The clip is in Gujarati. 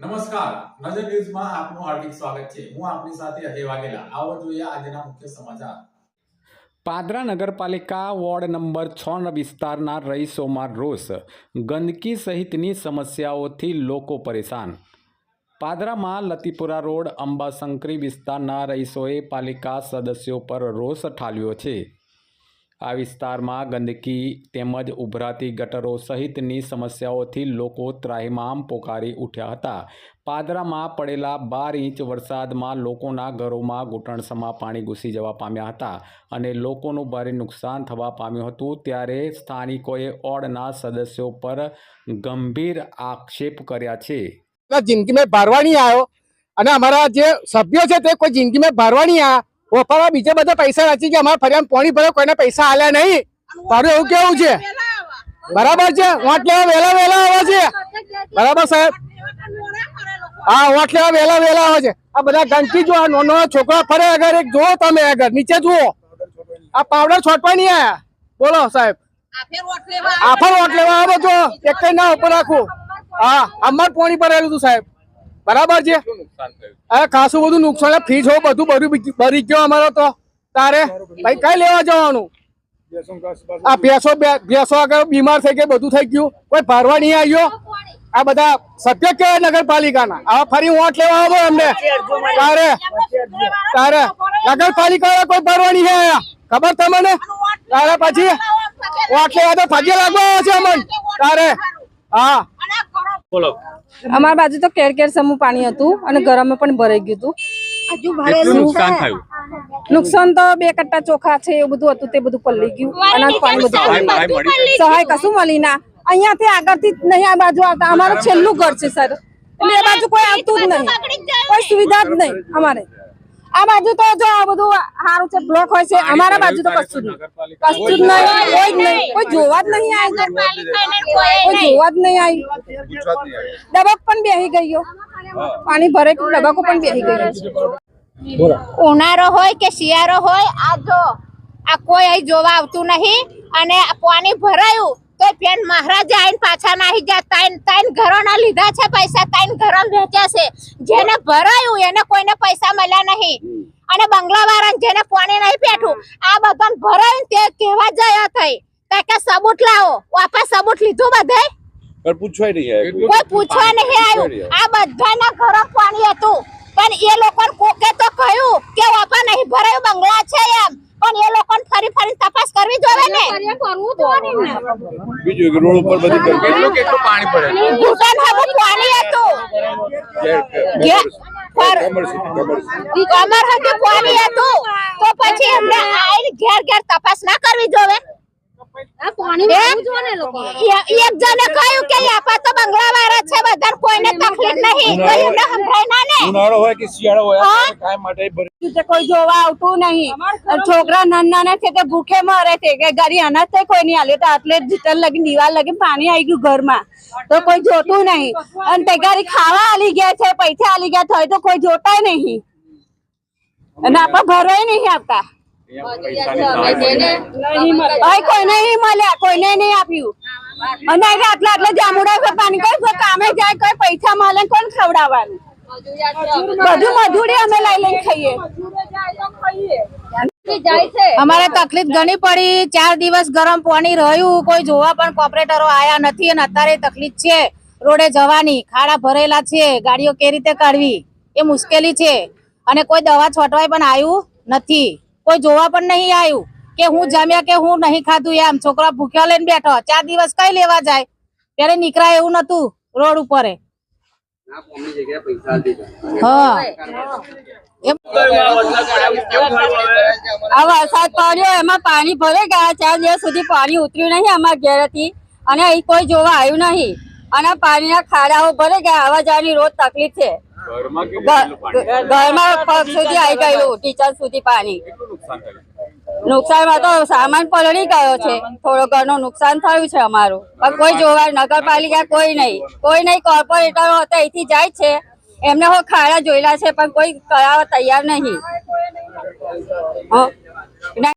નમસ્કાર. નજર ન્યૂઝમાં આપનું હાર્દિક સ્વાગત છે. હું આપની સાથે અજય વાઘેલા. આવો જોઈએ આજના મુખ્ય સમાચાર. પાદરા નગરપાલિકા વોર્ડ નંબર છ વિસ્તારના રહીશોમાં રોષ. ગંદકી સહિતની સમસ્યાઓથી લોકો પરેશાન. પાદરામાં લતીપુરા રોડ અંબાશંકરી વિસ્તારના રહીશોએ પાલિકા સદસ્યો પર રોષ ઠાલ્યો છે. આ વિસ્તારમાં ગંદકી તેમજ ઉભરાતી ગટરો સહિતની સમસ્યાઓથી લોકો ત્રાહિમામ પોકારી ઉઠ્યા હતા. પાદરામાં પડેલા બાર ઇંચ વરસાદમાં લોકોના ઘરોમાં ઘૂંટણસમાં પાણી ઘૂસી જવા પામ્યા હતા અને લોકોનું ભારે નુકસાન થવા પામ્યું હતું ત્યારે સ્થાનિકોએ ઓડના સદસ્યો પર ગંભીર આક્ષેપ કર્યા છે. જિંદગી में ભરવા આવ્યો અને અમારા જે સભ્યો છે તે કોઈ જિંદગી મેં ભરવા નહીં આવ્યા વફાવા બીજા બધા પૈસા રાખી કે અમારા ફરિયાદ પોણી ભરે કોઈને પૈસા આલ્યા નહીં. તારું એવું કેવું છે? બરાબર છે? વોટ લેવા વહેલા વહેલા આવે છે? બરાબર સાહેબ? હા વોટ લેવા વહેલા વહેલા આવે છે. આ બધા ગંદકી જો આ નાનો છોકરા ફરે અગર એક જુઓ તમે અગર નીચે જુઓ. આ પાવડર છોટવા નહીં આયા? બોલો સાહેબ. આફર વોટ લેવા આવો. છો એક ના ઉપર રાખું. હા અમાર પોણી ભરેલું હતું સાહેબ. બરાબર છે? અરે ખાસું બધું નુકસાન ફીસ ફ્રીજ હો બધું બધું ભરી ગયો અમારો તો. તારે? ભાઈ કઈ લેવા જવાનું? આ ભેંસો બે- ભેંસો આગળ બીમાર થઈ ગઈ બધું થઈ ગયું. કોઈ ભરવા નહીં આવ્યો? આ બધા સભ્ય કેવાય નગરપાલિકાના? આવા ફરી વોટ લેવા આવો અમને તારે? તારે? નગરપાલિકા કોઈ ભરવા નહીં આવ્યા? ખબર તમને? તારે પછી વોટ લેવા તો ફગે લાગવા આવે છે અમને. તારે? હા. અમારા બાજુ તો કેર કેર સમૂહ પાણી હતું અને ગરમે પણ ભરાઈ ગયું હતું. નુકસાન થયું? નુકસાન તો બે કટ્ટા ચોખા છે એવું બધું હતું તે બધું પલ્લી ગયું. અનાજ પાણી બધું સહાય કશું મળી ના. અહીંયાથી આગળથી નહીં આ બાજુ આવતા. અમારું છેલ્લું ઘર છે સર. એટલે એ બાજુ કોઈ આવતું જ નહીં. કોઈ સુવિધા જ નહીં અમારે. આ બાજુ તો જો આ બધું સારું છે બ્લોક હોય છે અમારા બાજુ તો કશું નહીં. કશું જ નહીં કોઈ જ નહીં. કોઈ જોવા જ નહીં આવ્યું કોઈ જોવા જ નહીં આવ્યું ડબક પણ બેહી ગયો પાણી ભરે કે ડબકો પણ બેહી ગયો ઉનાળો હોય કે શિયાળો હોય આ જો આ કોઈ અહીં જોવા આવતું નહીં અને આ પાણી ભરાયું તો પેન મહારાજા આઈને પાછા નાહી ગયા. તાઈન તાઈન ઘરોના લીધા છે પૈસા તાઈન ઘરો વેચ્યા છે. જેને ભરાયું એને કોઈને પૈસા મળ્યા નહીં. અને બંગલા બંગલાવાળાને જેને પોણે નહીં પેઠું આ બધા ભરાયું તે કેવા જયા થઈ? તે કે સબૂત લાવો? વાપસ સબૂત લીધું બધે? પણ પૂછવા નહીં આવ્યું. આ બધાના ઘરો પાણી હતું. પણ એ લોકોને કોકે તો કહ્યું કે વાપા નહીં ભરાયું બંગલા છે એમ. પણ એ લોકો ફરી ફરી તપાસ કરવી જોવે ને. બીજું રોડ ઉપર બધી કેટલું કેટલું પાણી પડે. ઘૂંટણ હવે પાણી હતું. કમર હતી પાણી હતું. તો પછી એમને આઈને ઘેર ઘેર તપાસ ના કરવી જોવે એક જણે કહ્યું કે આપા તો બંગલા વાળા છે બધા કોઈને તકલીફ નહીં. કોઈ એમને સંભળાય ના ને. ઉનાળો હોય કે શિયાળો હોય હા? માટે કોઈ જોવા આવતું નહીં. છોકરા નાના છે તે ભૂખે મરે છે. કે અનાજ તો કોઈ નહીં તો આટલે જીતર લગી દિવાલ લગી પાણી આવી ગયું ઘરમાં. તો કોઈ જોતું નહીં. અને તે ગાડી ખાવા આલી ગયા છે પૈસા આલી ગયા થાય તો કોઈ જોતા નહીં. અને આપણે ભરવાય નહીં આપતા કોઈને નહીં મળ્યા કોઈને નહીં આપ્યું. અને આટલા આટલા જામુડા પાણી. કોઈ કામે જાય કોઈ પૈસા મળે કોણ ખવડાવવાનું? બધું મજૂરી અમે લઈ લઈને ખાઈએ. અમારે તકલીફ ઘણી પડી. ચાર દિવસ ગરમ પાણી રહ્યું. કોઈ જોવા પણ કોપરેટરો આયા નથી અને અત્યારે તકલીફ છે. રોડે જવાની ખાડા ભરેલા છે. ગાડીઓ કે રીતે કાઢવી? એ મુશ્કેલી છે. અને કોઈ દવા છોટવાય પણ આવ્યું નથી. કોઈ જોવા પણ નહીં આવ્યું કે હું જમ્યા કે હું નહીં ખાધું એમ. છોકરા ભૂખ્યા લઈને બેઠો. ચાર દિવસ કઈ લેવા જાય? ત્યારે નીકળાય એવું નતું રોડ ઉપર. હા. આ વરસાદ પડ્યો એમાં પાણી ભરે ગયા ચાર દિવસ સુધી પાણી ઉતર્યું નહીં અમારા ઘેરેથી. અને અહીં કોઈ જોવા આવ્યું નહીં. અને પાણીના ખાડાઓ ભરે ગયા આવા જવાની રોજ તકલીફ છે. ઘરમાં પગ સુધી આવી ગયું ટીચર સુધી પાણી. નુકસાનમાં તો સામાન પલળી ગયો છે. થોડો ઘણું નુકસાન થયું છે અમારું. પણ કોઈ જોવા નગરપાલિકા કોઈ નહીં. કોઈ નહીં કોર્પોરેટરો હતા અહીંથી જાય છે. એમને હો ખાડા જોયેલા છે પણ કોઈ કરાવવા તૈયાર નહીં. હં.